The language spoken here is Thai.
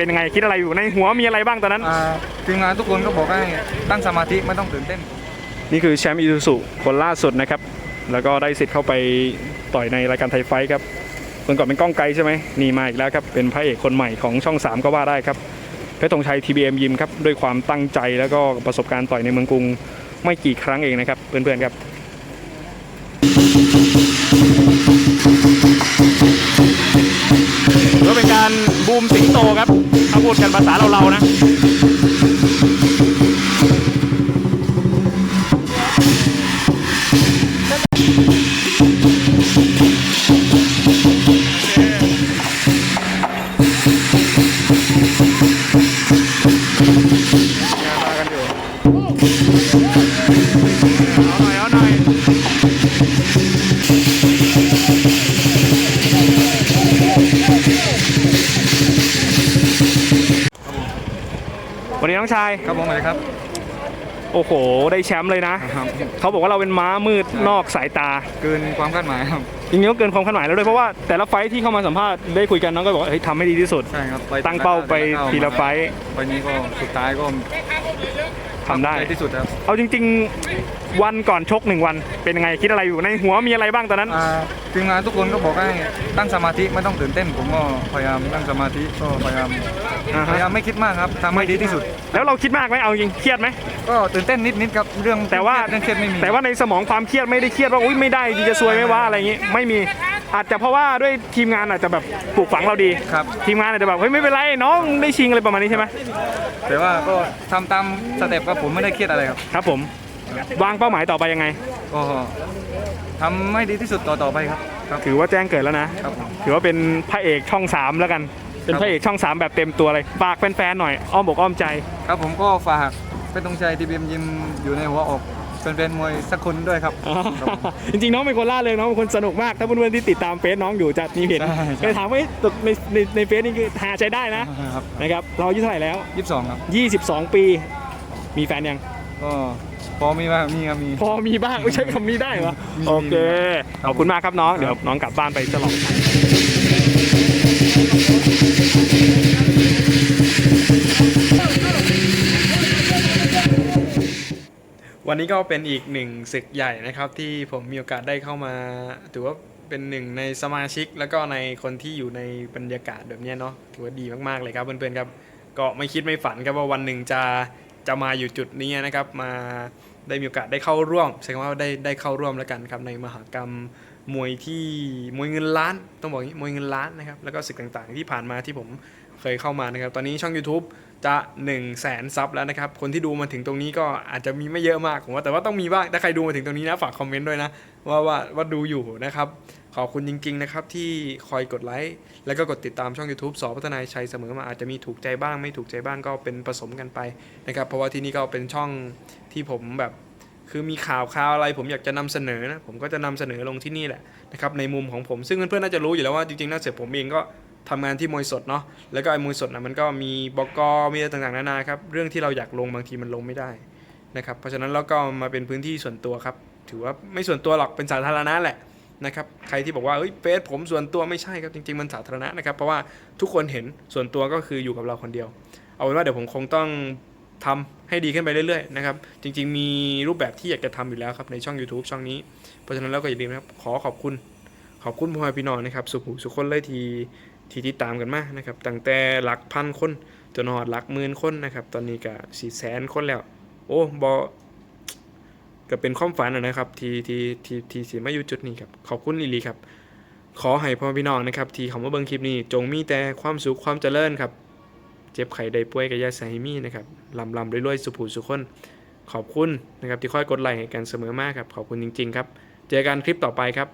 เป็นยังไงคิดอะไรอยู่ในหัวมีอะไรบ้างตอนนั้น อ่าทีมงานทุกคนก็บอกให้ตั้งสมาธิไม่ต้องตื่นเต้น นี่คือแชมป์อีซูซุคนล่าสุดนะครับ แล้วก็ได้สิทธิ์เข้าไปต่อยในรายการไทยไฟท์ครับคนก่อนเป็นก้องไกลใช่ไหมนี่มาอีกแล้วครับ เป็นพระเอกคนใหม่ของช่อง 3 ก็ว่าได้ครับเพชรธงชัย TBM ยิมครับ ด้วยความตั้งใจแล้วก็ประสบการณ์ต่อยในเมืองกรุงไม่กี่ครั้งเองนะครับ เพื่อนๆครับ พูดกันภาษาเราๆนะเอาหน่อยเอาหน่อย วันนี้น้องชาย ครับผมเลยครับ โอ้โห ได้แชมป์เลยนะ ครับ เขาบอกว่าเราเป็นม้ามืดนอกสายตา เกินความคาดหมายครับจริงๆก็เกินความคาดหมายแล้วด้วยเพราะว่าแต่ละไฟท์ที่เข้ามาสัมภาษณ์ได้คุยกันน้องก็บอกว่าเฮ้ยทำให้ดีที่สุด ใช่ครับไปตั้งเป้าไปทีละไฟท์ ไฟล์นี้ก็สุดท้ายก็ ทำได้ใจที่สุดครับเอาจริง ๆ วันก่อนชกหนึ่งวัน เป็นยังไงคิดอะไรอยู่ในหัวมีอะไรบ้างตอนนั้น อ่าทีมงานทุกคนก็บอกให้ตั้งสมาธิไม่ต้องตื่นเต้น ผมก็พยายามตั้งสมาธิก็พยายามอ่าพฮะยายามไม่คิดมากครับทำให้ดีที่สุด แล้วเราคิดมากไหมเอาจริงเครียดไหม ก็ตื่นเต้นนิดๆครับเรื่องแต่ว่า เรื่องเครียดไม่มีแต่ว่าในสมองความเครียดไม่ได้เครียดว่าอุ้ยไม่ได้จริงจะซวยไหมวะอะไรอย่างงี้ไม่มี อาจจะเพราะว่าด้วยทีมงานอาจจะแบบปลูกฝังเราดีครับ ทีมงานอาจจะแบบเฮ้ยไม่เป็นไรน้องได้ชิงอะไรประมาณนี้ใช่ไหมแต่ว่าก็ทำตามสเต็ปครับผมไม่ได้เครียดอะไรครับครับผม วางเป้าหมายต่อไปยังไง ก็ทำให้ดีที่สุดต่อต่อไปครับครับถือว่าแจ้งเกิดแล้วนะ ครับผม ถือว่าเป็นพระเอกช่อง3แล้วกัน เป็นพระเอกช่อง3แบบเต็มตัวเลยฝากแฟนๆหน่อยอ้อมบอกอ้อมใจ ครับผมก็ฝากเป็นตรงชัยทีบีเอ็มยิมอยู่ในหัวอก เป็นเป็นมวยสักคนด้วยครับครับผมจริงๆน้องเป็นคนล่าเริงน้องเป็นคนสนุกมาก ถ้าเพื่อนๆที่ติดตามเฟซน้องอยู่จะมีเห็นใช่ใช่ไปถามว่าเอ๊ะในในในเฟซนี่คือหาใช้ได้นะ ครับนะครับ เราอายุเท่าไหร่แล้ว ยี่สิบสองครับ 22 ปี มีแฟนยัง ก็พอมีบ้างมีครับมี พอมีบ้างไม่ใช่คำนี้ได้เหรอ มีโอเคมีขอบคุณมากครับน้อง เดี๋ยวน้องกลับบ้านไปฉลอง วันนี้ก็เป็นอีกหนึ่งศึกใหญ่นะครับ ที่ผมมีโอกาสได้เข้ามาถือว่าเป็นหนึ่งในสมาชิก แล้วก็ในคนที่อยู่ในบรรยากาศแบบนี้เนาะถือว่าดีมากๆเลยครับเพื่อนๆครับก็ไม่คิดไม่ฝันครับว่าวันหนึ่งจะจะมาอยู่จุดนี้นะครับ มาได้มีโอกาสได้เข้าร่วมใช้คำว่าได้ได้เข้าร่วมแล้วกันครับในมหากรรมมวยที่มวยเงินล้าน ต้องบอกงี้มวยเงินล้านนะครับแล้วก็ศึกต่างๆ ที่ผ่านมาที่ผม เคยเข้ามานะครับ ตอนนี้ช่อง YouTube จะ1 0 0 0 0แสนซับแล้วนะครับ คนที่ดูมาถึงตรงนี้ก็อาจจะมีไม่เยอะมากผมว่าแต่ว่าต้องมีบ้างถ้าใครดูมาถึงตรงนี้นะฝากคอมเมนต์ด้วยนะว่าว่าว่าดูอยู่นะครับ ขอบคุณจริง ๆ นะครับ ที่คอยกดไลค์แล้วก็กดติดตามช่อง YouTube สอพัฒนายชัยเสมอมาอาจจะมีถูกใจบ้าง ไม่ถูกใจบ้างก็เป็นผสมกันไปนะครับ เพราะว่าที่นี่ก็เป็นช่องที่ผมแบบคือมีข่าวข่าวอะไรผมอยากจะนำเสนอนะผมก็จะนำเสนอลงที่นี่แหละนะครับในมุมของผมซึ่งเพื่อนๆน่าจะรู้อยู่แล้วว่าจริงๆน่าเสร็จผมเองก็ ทำงานที่มวยสดเนาะแล้วก็ไอ้มวยสดนะมันก็มีบกมีอะไรต่างๆนานาครับเรื่องที่เราอยากลงบางทีมันลงไม่ได้นะครับเพราะฉะนั้นเราก็มาเป็นพื้นที่ส่วนตัวครับ ถือว่าไม่ส่วนตัวหรอกเป็นสาธารณะแหละนะครับใครที่บอกว่าเอ้ยเฟซผมส่วนตัวไม่ใช่ครับจริงๆมันสาธารณะนะครับเพราะว่าทุกคนเห็นส่วนตัวก็คืออยู่กับเราคนเดียว เอาเป็นว่าเดี๋ยวผมคงต้องทำให้ดีขึ้นไปเรื่อยๆนะครับจริง ๆ มีรูปแบบที่อยากจะทำอยู่แล้วครับในช่อง YouTube ช่องนี้ เพราะฉะนั้นแล้วก็อย่าลืมนะครับขอขอบคุณขอบคุณพ่อแม่พี่น้องนะครับสุขุสุขคนเลยที ที่ติดตามกันมานะครับตั้งแต่หลักพันคนจนหอดหลักหมื่นคนนะครับ ตอนนี้ก็สี่แสนคนแล้ว โอ้บอก็เป็นความฝันนะครับ ที่ที่ที่ที่สิมาอยู่จุดนี้ครับขอบคุณอีลีครับ ขอให้พ่อพี่น้องนะครับ ที่เขามาเบิ่งคลิปนี้ จงมีแต่ความสุขความเจริญครับ เจ็บไข้ได้ป่วยกับยาสาห้มีนะครับลำลำรวยๆสุขูสุขคน ขอบคุณนะครับที่คอยกดไลค์ให้กันเสมอมากครับ ขอบคุณจริง ๆ ครับ เจอกันคลิปต่อไปครับ